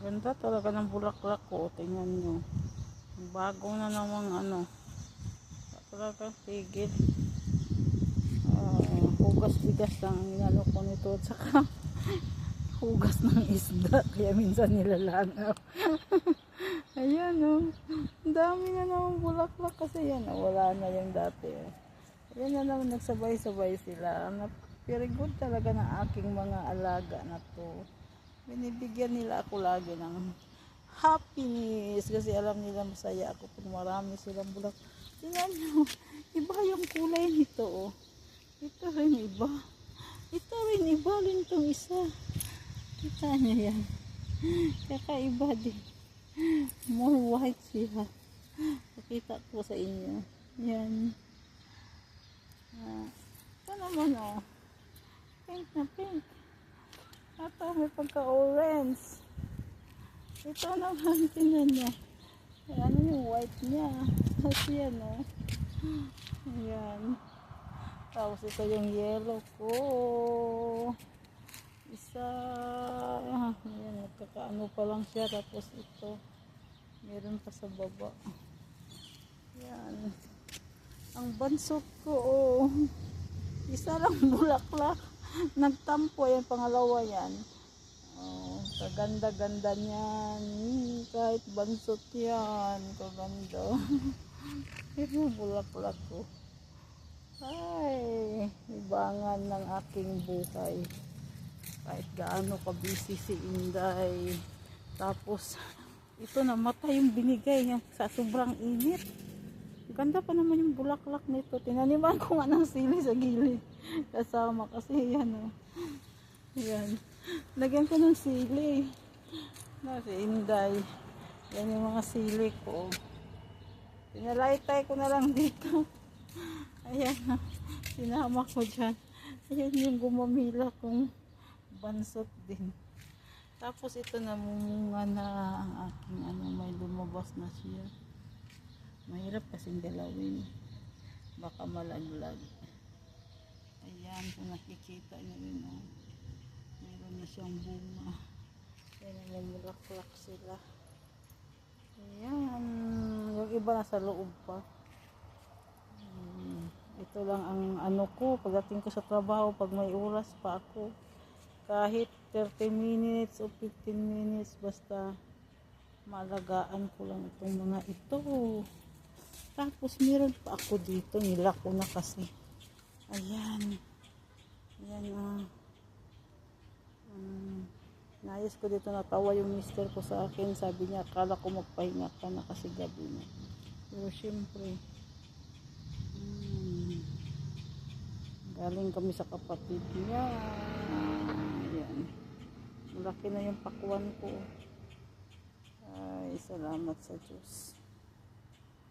Ganda talaga ng bulaklak ko. Tingnan nyo. Bago na namang ano. Talaga tigil. Ah, hugas bigas lang ang inano ko nito. At saka hugas ng isda. Kaya minsan nilalangaw. Ayan o. Ang dami na naman bulaklak kasi yan. oh, Wala na yung dati. Oh. Ayan na naman nagsabay-sabay sila. Na- Very good talaga ng aking mga alaga na to. Binibigyan nila ako lagi ng happiness kasi alam nila masaya ako pag marami silang bulak. Tingnan nyo, iba yung kulay nito oh. Ito rin iba. Ito rin iba rin itong isa. Kita nyo yan. Kakaiba din. More white sila. Pakita ko sa inyo. Yan. Ah, ito naman oh. Pink na pink. Ito may pagka-orange. Ito naman, tingnan niya. Ay, ano yung white niya? Kasi yan oh. Ayan. Tapos ito yung yellow ko. Isa. Ayan, nagkakaano pa lang siya. Tapos ito. Meron pa sa baba. Ayan. Ang bansot ko, oh. Isa lang bulaklak. Nagtampo yan, pangalawa yan. Oh, kaganda-ganda niyan. Hmm, kahit bansot yan, kaganda. Ito bulaklak ko. Ay, ibangan ng aking buhay. Kahit gaano ka busy si Inday. Tapos, ito namatay yung binigay yan sa sobrang init. Ganda pa naman yung bulaklak nito. Tinaniman ko nga ng sili sa gilid. Kasama kasi yan o. Yan. Lagyan ko ng sili. Nasi Inday. Yan yung mga sili ko. Pinalaytay ko na lang dito. Ayan. Sinama ko dyan. Ayan yung gumamila kong bansot din. Tapos ito namumunga na ang aking ano, may lumabas na siya. Mahirap kasing dalawin. Baka malaglag. Ayan, kung nakikita nyo yun, oh. Meron na siyang bunga. Ayan, namumulaklak sila. Ayan, yung iba nasa loob pa. Hmm, Ito lang ang ano ko, pagdating ko sa trabaho, pag may oras pa ako, kahit 30 minutes o 15 minutes, basta malagaan ko lang itong mga ito. Tapos meron pa ako dito, nila ko na kasi. Ayan. Ayan ah. Nayos ko dito natawa yung mister ko sa akin. Sabi niya, akala ko magpahinga ka na kasi gabi na. Pero syempre, hmm, galing kami sa kapatid niya. Ayan. Malaki na yung pakwan ko. Ay, salamat sa Diyos.